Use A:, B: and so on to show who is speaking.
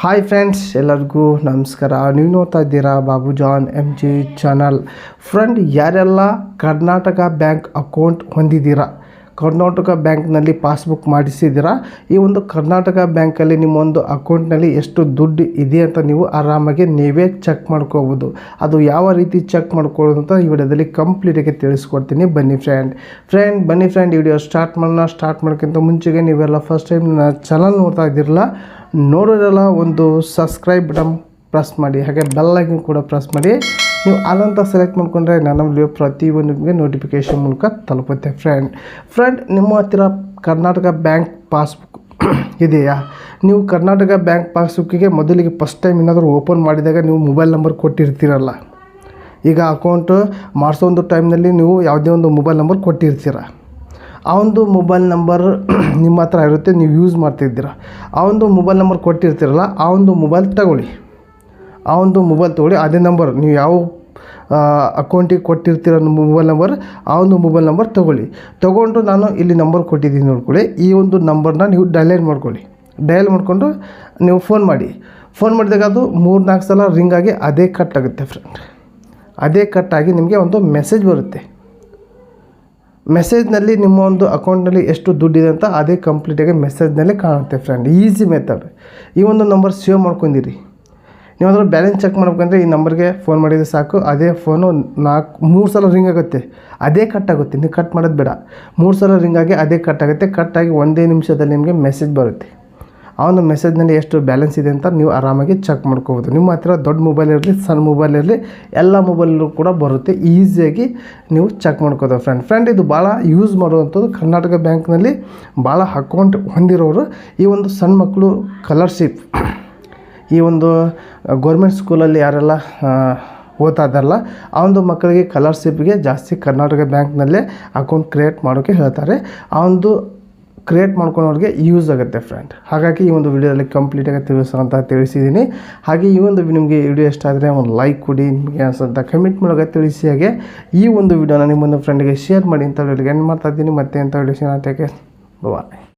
A: Hi friends ಎಲ್ಲರಿಗೂ ನಮಸ್ಕಾರ. ನೀವು ನೋಡ್ತಾ ಇದ್ದೀರಾ Babu John M G channel friend ಯಾರೆಲ್ಲ ಕರ್ನಾಟಕ ಬ್ಯಾಂಕ್ ಅಕೌಂಟ್ ಹೊಂದಿದ್ದೀರಾ? ಕರ್ನಾಟಕ ಬ್ಯಾಂಕ್ನಲ್ಲಿ ಪಾಸ್ಬುಕ್ ಮಾಡಿಸಿದ್ದೀರಾ? ಈ ಒಂದು ಕರ್ನಾಟಕ ಬ್ಯಾಂಕಲ್ಲಿ ನಿಮ್ಮ ಒಂದು ಅಕೌಂಟ್ನಲ್ಲಿ ಎಷ್ಟು ದುಡ್ಡು ಇದೆ ಅಂತ ನೀವು ಆರಾಮಾಗಿ ನೀವೇ ಚೆಕ್ ಮಾಡ್ಕೋಬೋದು. ಅದು ಯಾವ ರೀತಿ ಚೆಕ್ ಮಾಡ್ಕೊಳ್ಳೋದು ಅಂತ ಈ ವಿಡಿಯೋದಲ್ಲಿ ಕಂಪ್ಲೀಟಾಗಿ ತಿಳಿಸ್ಕೊಡ್ತೀನಿ. ಬನ್ನಿ ಫ್ರೆಂಡ್. ಫ್ರೆಂಡ್, ಬನ್ನಿ ಫ್ರೆಂಡ್. ಈ ವಿಡಿಯೋ ಸ್ಟಾರ್ಟ್ ಮಾಡೋಣ. ಸ್ಟಾರ್ಟ್ ಮಾಡೋಕ್ಕಿಂತ ಮುಂಚೆಗೆ ನೀವೆಲ್ಲ ಫಸ್ಟ್ ಟೈಮ್ ನನ್ನ ಚಾನಲ್ ನೋಡ್ತಾ ಇದ್ದಿರಲ್ಲ ನೋಡೋರೆಲ್ಲ ಒಂದು ಸಬ್ಸ್ಕ್ರೈಬ್ ಬಟನ್ ಪ್ರೆಸ್ ಮಾಡಿ, ಹಾಗೆ ಬೆಲ್ಲಾಗಿ ಕೂಡ ಪ್ರೆಸ್ ಮಾಡಿ. ನೀವು ಅಲ್ಲಂತ ಸೆಲೆಕ್ಟ್ ಮಾಡಿಕೊಂಡ್ರೆ ನನ್ನ ವಿಡಿಯೋ ಪ್ರತಿಯೊಂದು ನಿಮಗೆ ನೋಟಿಫಿಕೇಷನ್ ಮೂಲಕ ತಲುಪುತ್ತೆ ಫ್ರೆಂಡ್ ಫ್ರೆಂಡ್ ನಿಮ್ಮ ಹತ್ತಿರ ಕರ್ನಾಟಕ ಬ್ಯಾಂಕ್ ಪಾಸ್ಬುಕ್ ಇದೆಯಾ? ನೀವು ಕರ್ನಾಟಕ ಬ್ಯಾಂಕ್ ಪಾಸ್ಬುಕ್ಕಿಗೆ ಮೊದಲಿಗೆ ಫಸ್ಟ್ ಟೈಮ್ ಏನಾದರೂ ಓಪನ್ ಮಾಡಿದಾಗ ನೀವು ಮೊಬೈಲ್ ನಂಬರ್ ಕೊಟ್ಟಿರ್ತೀರಲ್ಲ. ಈಗ ಅಕೌಂಟ್ ಮಾಡಿಸೋ ಒಂದು ಟೈಮ್ನಲ್ಲಿ ನೀವು ಯಾವುದೇ ಒಂದು ಮೊಬೈಲ್ ನಂಬರ್ ಕೊಟ್ಟಿರ್ತೀರ. ಆ ಒಂದು ಮೊಬೈಲ್ ನಂಬರ್ ನಿಮ್ಮ ಹತ್ರ ಇರುತ್ತೆ, ನೀವು ಯೂಸ್ ಮಾಡ್ತಿದ್ದೀರ. ಆ ಒಂದು ಮೊಬೈಲ್ ನಂಬರ್ ಕೊಟ್ಟಿರ್ತೀರಲ್ಲ, ಆ ಒಂದು ಮೊಬೈಲ್ ತಗೊಳ್ಳಿ. ಆ ಒಂದು ಮೊಬೈಲ್ ತೊಗೊಳ್ಳಿ, ಅದೇ ನಂಬರ್ ನೀವು ಯಾವ ಅಕೌಂಟಿಗೆ ಕೊಟ್ಟಿರ್ತೀರ ಮೊಬೈಲ್ ನಂಬರ್ ಆ ಒಂದು ಮೊಬೈಲ್ ನಂಬರ್ ತೊಗೊಳ್ಳಿ. ತೊಗೊಂಡು ನಾನು ಇಲ್ಲಿ ನಂಬರ್ ಕೊಟ್ಟಿದ್ದೀನಿ ನೋಡ್ಕೊಳ್ಳಿ. ಈ ಒಂದು ನಂಬರ್ನ ನೀವು ಡೈಲೈನ್ ಮಾಡ್ಕೊಳ್ಳಿ. ಡಯಲ್ ಮಾಡಿಕೊಂಡು ನೀವು ಫೋನ್ ಮಾಡಿ. ಫೋನ್ ಮಾಡಿದಾಗ ಅದು ಮೂರು ನಾಲ್ಕು ಸಲ ರಿಂಗ್ ಆಗಿ ಅದೇ ಕಟ್ ಆಗುತ್ತೆ ಫ್ರೆಂಡ್ ಅದೇ ಕಟ್ ಆಗಿ ನಿಮಗೆ ಒಂದು ಮೆಸೇಜ್ ಬರುತ್ತೆ. ಮೆಸೇಜ್ನಲ್ಲಿ ನಿಮ್ಮ ಒಂದು ಅಕೌಂಟ್ನಲ್ಲಿ ಎಷ್ಟು ದುಡ್ಡಿದೆ ಅಂತ ಅದೇ ಕಂಪ್ಲೀಟಾಗಿ ಮೆಸೇಜ್ನಲ್ಲಿ ಕಾಣುತ್ತೆ ಫ್ರೆಂಡ್ ಈಸಿ ಮೆಥಡ್ ಈ ಒಂದು ನಂಬರ್ ಸೇವ್ ಮಾಡ್ಕೊಂಡಿರಿ. ನೀವಾದರೂ ಬ್ಯಾಲೆನ್ಸ್ ಚೆಕ್ ಮಾಡ್ಬೇಕಂದ್ರೆ ಈ ನಂಬರ್ಗೆ ಫೋನ್ ಮಾಡಿದರೆ ಸಾಕು. ಅದೇ ಫೋನು ನಾಲ್ಕು, ಮೂರು ಸಲ ರಿಂಗ್ ಆಗುತ್ತೆ. ಅದೇ ಕಟ್ ಆಗುತ್ತೆ. ನೀವು ಕಟ್ ಮಾಡೋದು ಬೇಡ. ಮೂರು ಸಲ ರಿಂಗ್ ಆಗಿ ಅದೇ ಕಟ್ ಆಗುತ್ತೆ. ಕಟ್ ಆಗಿ ಒಂದೇ ನಿಮಿಷದಲ್ಲಿ ನಿಮಗೆ ಮೆಸೇಜ್ ಬರುತ್ತೆ. ಆ ಒಂದು ಮೆಸೇಜ್ನಲ್ಲಿ ಎಷ್ಟು ಬ್ಯಾಲೆನ್ಸ್ ಇದೆ ಅಂತ ನೀವು ಆರಾಮಾಗಿ ಚೆಕ್ ಮಾಡ್ಕೋಬೋದು. ನಿಮ್ಮ ಹತ್ರ ದೊಡ್ಡ ಮೊಬೈಲ್ ಇರಲಿ, ಸಣ್ಣ ಮೊಬೈಲ್ ಇರಲಿ, ಎಲ್ಲ ಮೊಬೈಲಲ್ಲೂ ಕೂಡ ಬರುತ್ತೆ. ಈಸಿಯಾಗಿ ನೀವು ಚೆಕ್ ಮಾಡ್ಕೋದು ಫ್ರೆಂಡ್. ಫ್ರೆಂಡ್, ಇದು ಭಾಳ ಯೂಸ್ ಮಾಡುವಂಥದ್ದು ಕರ್ನಾಟಕ ಬ್ಯಾಂಕ್ನಲ್ಲಿ ಭಾಳ ಅಕೌಂಟ್ ಹೊಂದಿರೋರು ಈ ಒಂದು ಸಣ್ಣ ಮಕ್ಕಳು ಕಲರ್ಶಿಪ್ ಈ ಒಂದು ಗೌರ್ಮೆಂಟ್ ಸ್ಕೂಲಲ್ಲಿ ಯಾರೆಲ್ಲ ಓದ್ತಾ ಇದ್ದಾರಲ್ಲ ಆ ಒಂದು ಮಕ್ಕಳಿಗೆ ಕಲರ್ಶಿಪ್ಗೆ ಜಾಸ್ತಿ ಕರ್ನಾಟಕ ಬ್ಯಾಂಕ್ನಲ್ಲೇ ಅಕೌಂಟ್ ಕ್ರಿಯೇಟ್ ಮಾಡೋಕ್ಕೆ ಹೇಳ್ತಾರೆ. ಆ ಒಂದು ಕ್ರಿಯೇಟ್ ಮಾಡ್ಕೊಳೋರಿಗೆ ಯೂಸ್ ಆಗುತ್ತೆ ಫ್ರೆಂಡ್ ಹಾಗಾಗಿ ಈ ಒಂದು ವಿಡಿಯೋದಲ್ಲಿ ಕಂಪ್ಲೀಟಾಗಿ ತಿಳಿಸೋ ಅಂತ ತಿಳಿಸಿದ್ದೀನಿ. ಹಾಗೆ ಈ ಒಂದು ನಿಮಗೆ ವಿಡಿಯೋ ಇಷ್ಟ ಆದರೆ ಒಂದು ಲೈಕ್ ಕೊಡಿ, ನಿಮಗೆ ಅನ್ಸಂತ ಕಮೆಂಟ್ ಮೂಲಕ ತಿಳಿಸಿ ಹಾಗೆ ಈ ಒಂದು ವಿಡಿಯೋನ ನಿಮ್ಮೊಂದು ಫ್ರೆಂಡಿಗೆ ಶೇರ್ ಮಾಡಿ ಅಂತ ಹೇಳಿ ಏನು ಮಾಡ್ತಾ ಇದ್ದೀನಿ. ಮತ್ತೆ ಅಂತ ಹೇಳಿ ಬಾಯ್